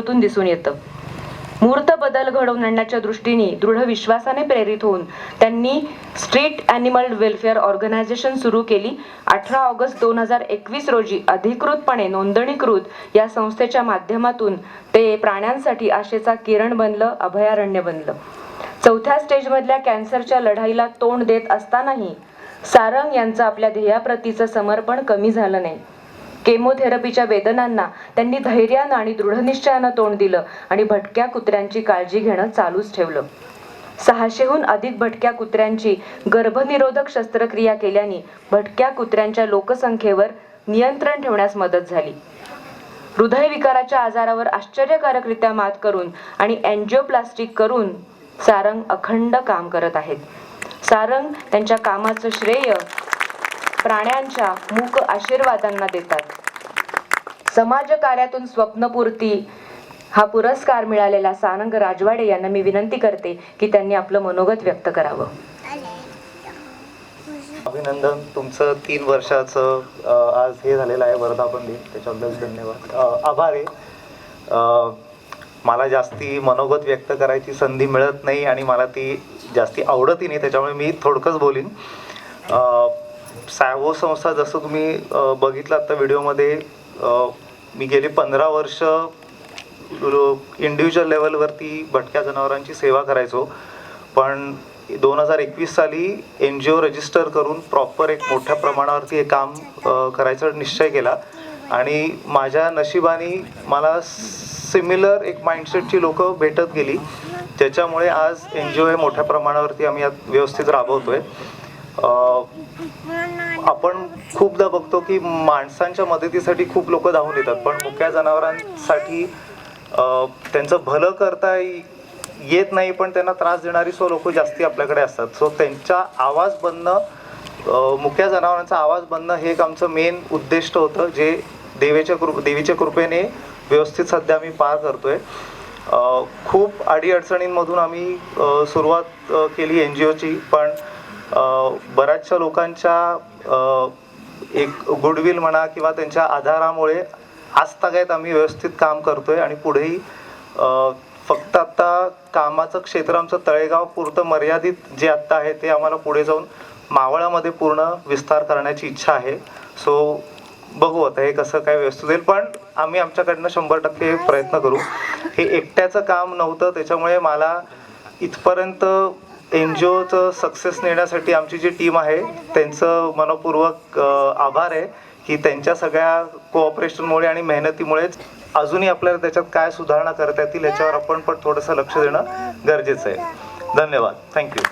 तून दिसून येतं. मूर्त बदल घडवून आणण्याच्या दृष्टीने दृढ विश्वासाने प्रेरित होऊन त्यांनी स्ट्रीट अॅनिमल वेलफेअर ऑर्गनायझेशन सुरू केली. अठरा ऑगस्ट दोन हजार एकवीस रोजी अधिकृतपणे नोंदणीकृत या संस्थेच्या माध्यमातून ते प्राण्यांसाठी आशेचा किरण बनलं अभयारण्य बनलं. चौथ्या स्टेजमधल्या कॅन्सरच्या लढाईला तोंड देत असतानाही सारंग यांचं आपल्या ध्येयाप्रतीचं समर्पण कमी झालं नाही. केमोथेरपीच्या वेदनांना त्यांनी धैर्यानं आणि दृढनिश्चयानं तोंड दिलं आणि भटक्या कुत्र्यांची काळजी घेणं चालूच ठेवलं. सहाशेहून अधिक भटक्या कुत्र्यांची गर्भनिरोधक शस्त्रक्रिया केल्याने भटक्या कुत्र्यांच्या लोकसंख्येवर नियंत्रण ठेवण्यास मदत झाली. हृदयविकाराच्या आजारावर आश्चर्यकारकरित्या मात करून आणि अँजिओप्लास्टिक करून सारंग अखंड काम करत आहेत. सारंग त्यांच्या कामाचं श्रेय प्राण्यांच्या मूक आशीर्वादांना देतात. समाजकार्यातून स्वप्नपूर्ती हा पुरस्कार मिळालेला सारंग राजवाडे यांना मी विनंती करते की त्यांनी आपलं मनोगत व्यक्त करावं. अभिनंदन. तुमचं तीन वर्षाचं आज हे झालेलं आहे वर्धापन दिन. त्याच्याबद्दल धन्यवाद. आभार आहे. मला जास्ती मनोगत व्यक्त करायची संधी मिळत नाही आणि मला ती जास्ती आवडतही नाही त्याच्यामुळे मी थोडकंच बोलीन. सॅवो संस्था जसं तुम्ही बघितलं आता व्हिडिओमध्ये मी गेली पंधरा वर्ष इंडिव्हिज्युअल लेवलवरती भटक्या जनावरांची सेवा करायचो. पण दोन हजार एकवीस साली एन जी ओ रजिस्टर करून प्रॉपर एक मोठ्या प्रमाणावरती हे काम करायचं करायचा निश्चय केला. आणि माझ्या नशिबाने मला सिमिलर एक माइंडसेटची लोक भेटत गेली. ज्याच्यामुळे आज एन जी ओ हे मोठ्या प्रमाणावरती आम्ही यात व्यवस्थित राबवतोय. आहे आपण खूपदा बघतो की माणसांच्या मदतीसाठी खूप लोक धावून येतात पण मुक्या जनावरांसाठी त्यांचं भलं करता येत नाही पण त्यांना त्रास देणारी सो लोक जास्ती आपल्याकडे असतात. सो त्यांचा आवाज बनणं मुक्या जनावरांचा आवाज बनणं हे एक आमचं मेन उद्दिष्ट होतं जे देवीच्या कृप देवीच्या कृपेने व्यवस्थित सध्या आम्ही पार करतोय. खूप अडीअडचणींमधून आम्ही सुरुवात केली एन जी ओची पण बऱ्याचशा लोकांच्या एक गुडविल म्हणा किंवा त्यांच्या आधारामुळे आजतागायत आम्ही व्यवस्थित काम करतोय आणि पुढेही फक्त आत्ता कामाचं क्षेत्र आमचं तळेगाव पुरतं मर्यादित जे आत्ता आहे ते आम्हाला पुढे जाऊन मावळामध्ये पूर्ण विस्तार करण्याची इच्छा आहे. सो बघू आता हे कसं काय व्यवस्थित होईल. पण आम्ही आमच्याकडनं शंभर टक्के प्रयत्न करू. हे एकट्याचं काम नव्हतं त्याच्यामुळे मला इथपर्यंत एन जी ओचं सक्सेस नेण्यासाठी आमची जी टीम आहे त्यांचं मनपूर्वक आभार आहे की त्यांच्या सगळ्या कोऑपरेशनमुळे आणि मेहनतीमुळेच अजूनही आपल्याला त्याच्यात काय सुधारणा करता येतील याच्यावर आपण पण थोडंसं लक्ष देणं गरजेचं आहे. धन्यवाद. थँक्यू